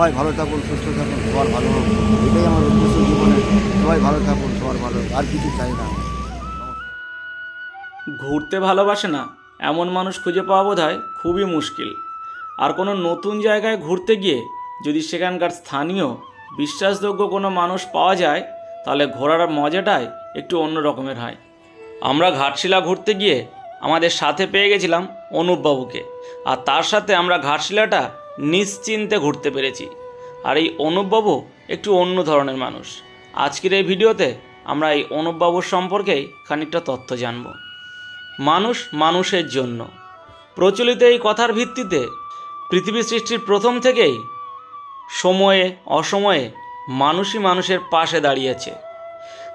সবাই ভালো থাকুন, সুস্থ থাকুন, সবার ভালো হোক। এটাই আমার উদ্দেশ্য জীবনে। সবাই ভালো থাকুন, সবার ভালো। আর কিছু চাই না। ঘুরতে ভালোবাসে না, এমন মানুষ খুঁজে পাওয়া বোধ হয় খুবই মুশকিল। আর কোনো নতুন জায়গায় ঘুরতে গিয়ে যদি সেখানকার স্থানীয়, বিশ্বাসযোগ্য কোনো মানুষ পাওয়া যায়, তাহলে ঘোরার মজাটাই একটু অন্য রকমের হয়। আমরা ঘাটশিলা ঘুরতে গিয়ে আমাদের সাথে পেয়ে গেছিলাম অনুপবাবুকে। আর তার সাথে আমরা ঘাটশিলাটা নিশ্চিন্তে ঘুরতে পেরেছি। আর এই অনুপবাবু একটু অন্য ধরনের মানুষ। আজকের এই ভিডিওতে আমরা এই অনুপবাবুর সম্পর্কেই খানিকটা তথ্য জানব। মানুষ মানুষের জন্য। প্রচলিত এই কথার ভিত্তিতে পৃথিবী সৃষ্টির প্রথম থেকেই সময়ে অসময়ে মানুষই মানুষের পাশে দাঁড়িয়েছে।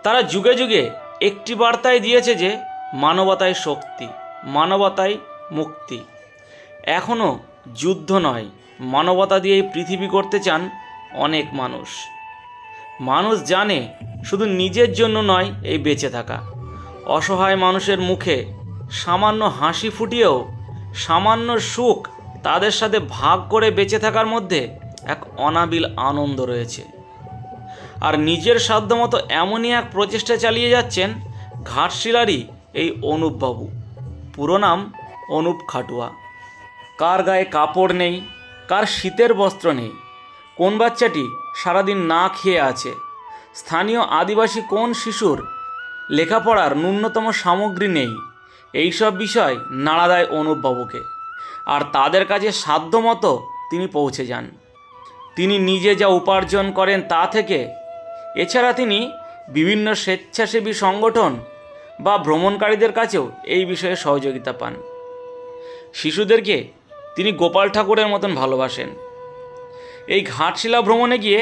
তারা যুগে যুগে একটি বার্তাই দিয়েছে যে মানবতায় শক্তি মানবতায় মুক্তি। এখনও যুদ্ধ নয়, মানবতা দিয়েই পৃথিবী করতে চান অনেক মানুষ। মানুষ জানে শুধু নিজের জন্য নয়, এই বেঁচে থাকা। অসহায় মানুষের মুখে সামান্য হাসি ফুটিয়েও সামান্য সুখ তাদের সাথে ভাগ করে বেঁচে থাকার মধ্যে এক অনাবিল আনন্দ রয়েছে। আর নিজের সাধ্যমতো এমনই এক প্রচেষ্টা চালিয়ে যাচ্ছেন ঘাটশিলারই এই অনুপবাবু। পুরো নাম অনুপ খাটুয়া। কার গায়ে কাপড় নেই, কার শীতের বস্ত্র নেই, কোন বাচ্চাটি সারাদিন না খেয়ে আছে, স্থানীয় আদিবাসী কোন শিশুর লেখাপড়ার ন্যূনতম সামগ্রী নেই, এইসব বিষয় নাড়া দেয় অনুপবাবুকে, আর তাদের কাছে সাধ্যমতো তিনি পৌঁছে যান। তিনি নিজে যা উপার্জন করেন তা থেকে, এছাড়া তিনি বিভিন্ন স্বেচ্ছাসেবী সংগঠন বা ভ্রমণকারীদের কাছেও এই বিষয়ে সহযোগিতা পান। শিশুদেরকে তিনি গোপাল ঠাকুরের মতন ভালোবাসেন। এই ঘাটশিলা ভ্রমণে গিয়ে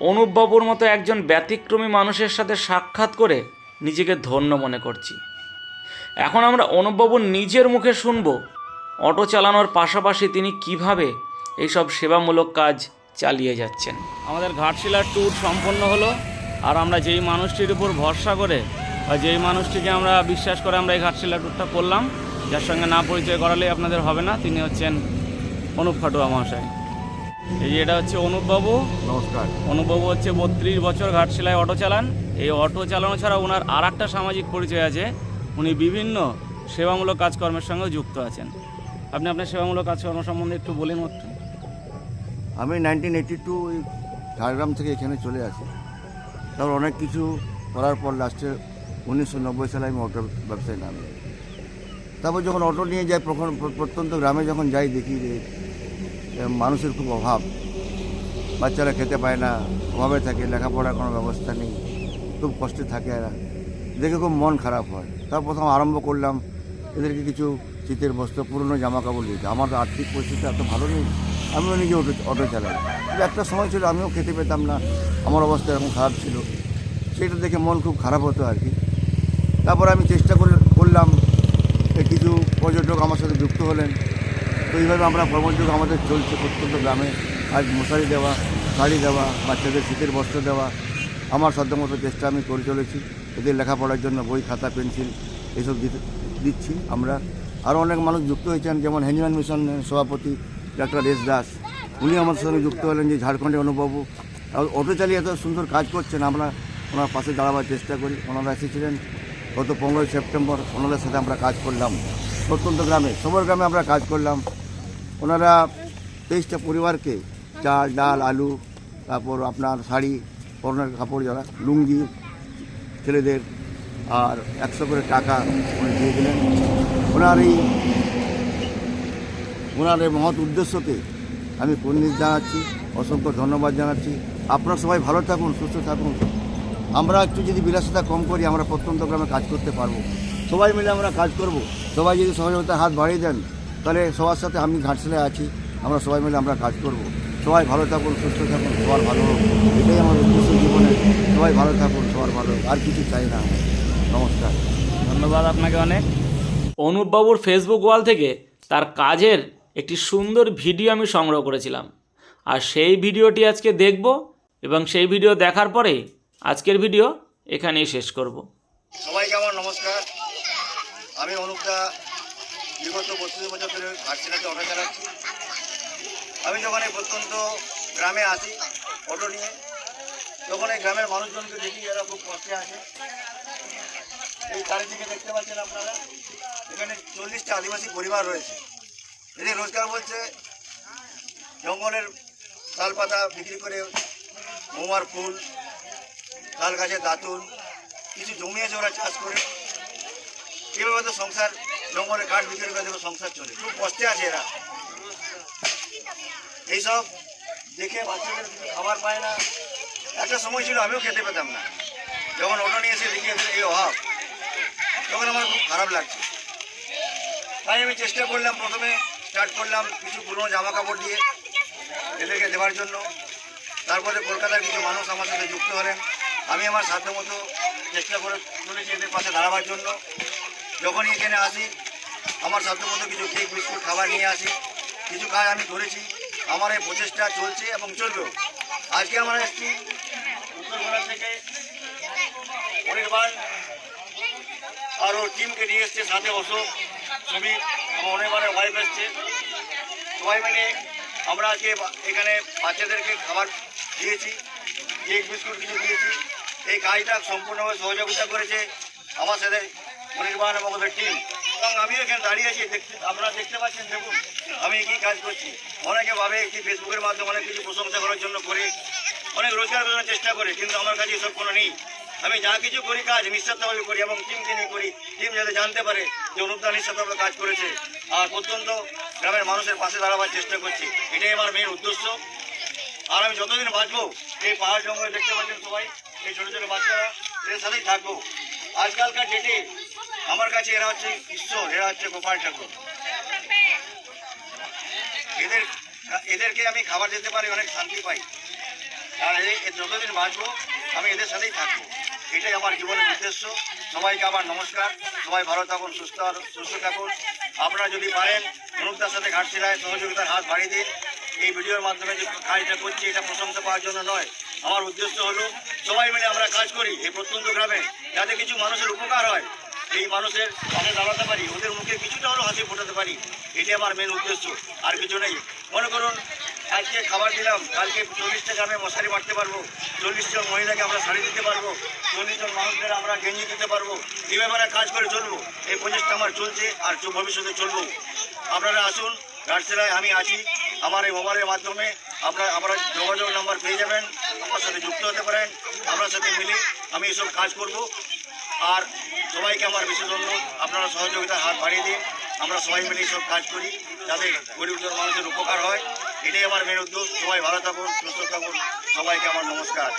অনুপবাবুর মতো একজন ব্যতিক্রমী মানুষের সাথে সাক্ষাৎ করে নিজেকে ধন্য মনে করছি। এখন আমরা অনুপবাবুর নিজের মুখে শুনব, অটো চালানোর পাশাপাশি তিনি কীভাবে এইসব সেবামূলক কাজ চালিয়ে যাচ্ছেন। আমাদের ঘাটশিলার ট্যুর সম্পন্ন হলো, আর আমরা যেই মানুষটির উপর ভরসা করে, বা যেই মানুষটিকে আমরা বিশ্বাস করে আমরা এই ঘাটশিলা ট্যুরটা করলাম যার সঙ্গে না পরিচয় করালেই আপনাদের হবে না তিনি হচ্ছেন অনুপ খাটুয়া মহাশয়। এই যে এটা হচ্ছে অনুপবাবু। নমস্কার। অনুপবাবু হচ্ছে বত্রিশ বছর ঘাটশিলায় অটো চালান। এই অটো চালানো ছাড়া ওনার আর একটা সামাজিক পরিচয় আছে। উনি বিভিন্ন সেবামূলক কাজকর্মের সঙ্গে যুক্ত আছেন। আপনি আপনার সেবামূলক কাজকর্ম সম্বন্ধে একটু বলেন একটু। আমি নাইনটিন এইটি টু ঝাড়গ্রাম থেকে এখানে চলে আসি। তারপর অনেক কিছু করার পর লাস্টে উনিশশো নব্বই সালে আমি অটো ব্যবসায় নামি তারপর যখন অটো নিয়ে যাই প্রত্যন্ত গ্রামে যখন যাই, দেখি যে মানুষের খুব অভাব। বাচ্চারা খেতে পায় না, অভাবে থাকে, লেখাপড়ার কোনো ব্যবস্থা নেই, খুব কষ্টে থাকে এরা। দেখে খুব মন খারাপ হয়। তার প্রথম আরম্ভ করলাম, এদেরকে কিছু শীতের বস্ত্র, পুরনো জামা কাপড় দিতে আমার আর্থিক পরিস্থিতি এত ভালো নেই, আমিও নিজে অটো অটো চালাই। একটা সময় ছিল, আমিও খেতে পেতাম না, আমার অবস্থা এরকম খারাপ ছিল। সেটা দেখে মন খুব খারাপ হতো আর কি। তারপর আমি চেষ্টা করে, করলাম কিছু পর্যটক আমার সাথে যুক্ত হলেন। তো এইভাবে আমরা কর্মযোগ আমাদের চলছে প্রত্যন্ত গ্রামে। আজ মশারি দেওয়া, শাড়ি দেওয়া, বাচ্চাদের শীতের বস্ত্র দেওয়া, আমার সাধ্যমতো চেষ্টা আমি করে চলেছি। এদের লেখাপড়ার জন্য বই, খাতা, পেন্সিল এসব দিচ্ছি আমরা। আরও অনেক মানুষ যুক্ত হয়েছেন, যেমন হ্যান্ডম্যান মিশনের সভাপতি ডাক্তার এস দাস। উনি আমার সঙ্গে যুক্ত হলেন যে ঝাড়খণ্ডে অনুবাবু অটো চালিয়ে এত সুন্দর কাজ করছেন, আমরা ওনার পাশে দাঁড়াবার চেষ্টা করি। ওনারা এসেছিলেন। গত পনেরোই সেপ্টেম্বর ওনাদের সাথে আমরা কাজ করলাম। প্রত্যন্ত গ্রামে, সবার গ্রামে আমরা কাজ করলাম। ওনারা তেইশটা পরিবারকে চাল, ডাল, আলু, তারপর আপনার শাড়ি, পরনের কাপড় যারা, লুঙ্গি, ছেলেদের, আর একশো করে টাকা উনি দিয়ে দিলেন। ওনার এই ওনার এই মহৎ উদ্দেশ্যকে আমি কর্নিশ জানাচ্ছি, অসংখ্য ধন্যবাদ জানাচ্ছি। আপনারা সবাই ভালো থাকুন, সুস্থ থাকুন। আমরা একটু যদি বিলাসিতা কম করি, আমরা প্রত্যন্ত গ্রামে কাজ করতে পারব। সবাই মিলে আমরা কাজ করব। সবাই যদি সহযোগিতার হাত বাড়িয়ে দেন, তাহলে সবার সাথে আমি ঘাটশিলায় আছি, আমরা সবাই মিলে আমরা কাজ করব। সবাই ভালো থাকুন, সুস্থ থাকুন, সবার ভালো হোক। এটাই আমার উদ্দেশ্য জীবনে। সবাই ভালো থাকুন, সবার ভালো আর কিছু চাই না। নমস্কার। ধন্যবাদ আপনাকে অনেক। অনুপবাবুর ফেসবুক ওয়াল থেকে তার কাজের একটি সুন্দর ভিডিও আমি সংগ্রহ করেছিলাম। আর সেই ভিডিওটি আজকে দেখব এবং সেই ভিডিও দেখার পরে আজকের ভিডিও এখানেই শেষ করব। সবাইকে আমার নমস্কার। আমি অনুপদা, বিগত বত্রিশ বছর ধরে ঘাটশিলাতে অটো চালাচ্ছি আমি যখন এই প্রত্যন্ত গ্রামে আসি অটো নিয়ে, তখন এই গ্রামের মানুষজনকে দেখি এরা খুব কষ্টে আছে। এই চারিদিকে দেখতে পাচ্ছেন আপনারা, এখানে চল্লিশটা আদিবাসী পরিবার রয়েছে। এদের রোজগার বলছে, জঙ্গলের তাল পাতা বিক্রি করে, মোমার ফুল তাল গাছের দাতুন, কিছু জমি আছে ওরা চাষ করে, এভাবে তো সংসার জঙ্গলে কাঠ বিক্রি করে দেবে সংসার চলে। খুব কষ্টে আছে এরা। এইসব দেখে বাচ্চাদের খাবার পায় না। একটা সময় ছিল, আমিও খেতে পেতাম না। যখন অটো নিয়ে এসে দেখি এই অভাব। তখন আমার খুব খারাপ লাগছে। তাই আমি চেষ্টা করলাম প্রথমে, স্টার্ট করলাম কিছু পুরনো জামা কাপড় দিয়ে এদেরকে দেওয়ার জন্য। তারপরে কলকাতার কিছু মানুষ আমার সাথে যুক্ত হলেন। আমি আমার সাধ্য মতো চেষ্টা করে চলেছি এদের পাশে দাঁড়াবার জন্য। যখনই এখানে আসি, আমার সাধ্য মতো কিছু কেক বিস্কুট, খাবার নিয়ে আসি। কিছু কাজ আমি ধরেছি, আমার এই প্রচেষ্টা চলছে এবং চলবেও। আজকে আমরা এসেছি উত্তরপাড়া থেকে পরিবার আর ওর টিমকে নিয়ে এসছে সাথে অশোক, সুমিত, আমার অনেকবারের ওয়াইফ এসছে। সবাই মিলে আমরা আজকে এখানে বাচ্চাদেরকে খাবার দিয়েছি। কেক বিস্কুট কিছু দিয়েছি। এই কাজটা সম্পূর্ণভাবে সহযোগিতা করেছে আমার সাথে অনির্বাণ এবং ওদের টিম এবং আমিও এখানে দাঁড়িয়ে আছি, দেখতে আপনারা দেখতে পাচ্ছেন, দেখুন, আমি কী কাজ করছি। অনেকে ভাবে কি ফেসবুকের মাধ্যমে অনেক কিছু প্রশংসা করার জন্য করে, অনেক রোজগার করার চেষ্টা করে, কিন্তু আমার কাছে এসব কোনো নেই। আমি যা কিছু করি, কাজ নিঃস্বার্থভাবে করি এবং টিমকে নিয়ে করি। টিম যাতে জানতে পারে যে অনুদান নিঃস্বার্থভাবে কাজ করেছে। আর অত্যন্ত গ্রামের মানুষের পাশে দাঁড়াবার চেষ্টা করছি। এটাই আমার মেন উদ্দেশ্য। আর আমি যতদিন বাঁচবো এই পাহাড় জঙ্গলে দেখতে পাচ্ছেন সবাই, এই ছোটো ছোটো বাচ্চারা, এদের সাথেই থাকব। আজকালকার ডেটে আমার কাছে এরা হচ্ছে ঈশ্বর, এরা হচ্ছে গোপাল ঠাকুর। এদের, এদেরকে আমি খাবার দিতে পারি, অনেক শান্তি পাই। আর যতদিন বাঁচবো, আমি এদের সাথেই থাকব। এটাই আমার জীবনের উদ্দেশ্য। সবাইকে আমার নমস্কার। সবাই ভালো থাকুন, সুস্থ সুস্থ থাকুন। আপনারা যদি পারেন অনুপদার সাথে ঘাটশিলায় সহযোগিতার হাত বাড়িয়ে দিন। এই ভিডিওর মাধ্যমে যে কাজটা করছি, এটা প্রশংসা পাওয়ার জন্য নয়। আমার উদ্দেশ্য হলো, সবাই মিলে আমরা কাজ করি এই প্রত্যন্ত গ্রামে, যাতে কিছু মানুষের উপকার হয়। এই মানুষের পাশে দাঁড়াতে পারি, ওদের মুখে কিছুটা হলেও হাসি ফোটাতে পারি, এটাই আমার মেন উদ্দেশ্য, আর কিছু নেই। মনে করুন আজকে খাবার দিলাম, কালকে চল্লিশটা গ্রামে মশারি মারতে পারব চল্লিশ জন মহিলাকে আমরা শাড়ি দিতে পারব চল্লিশ জন মানুষদের আমরা গেঞ্জি দিতে পারব, এই ব্যাপারে কাজ করে চলবো। এই প্রচেষ্টা আমার চলছে, আর ভবিষ্যতে চলবো। আপনারা আসুন রাজশালায় আমি আছি। আমার এই মোবাইলের মাধ্যমে আপনারা আমরা যোগাযোগ নাম্বার পেয়ে যাবেন, আমার সাথে যুক্ত হতে পারেন, আপনার সাথে মিলে আমি এসব কাজ করব। আর সবাইকে আমার বিশেষ অনুরোধ, আপনারা সহযোগিতার হাত বাড়িয়ে দিন, আমরা সবাই মিলে সব কাজ করি, যাতে গরিবদের মানুষের উপকার হয়। এটাই আমার মেন উদ্যোগ সবাই ভালো থাকুন, সুস্থ থাকুন, সবাইকে আমার নমস্কার।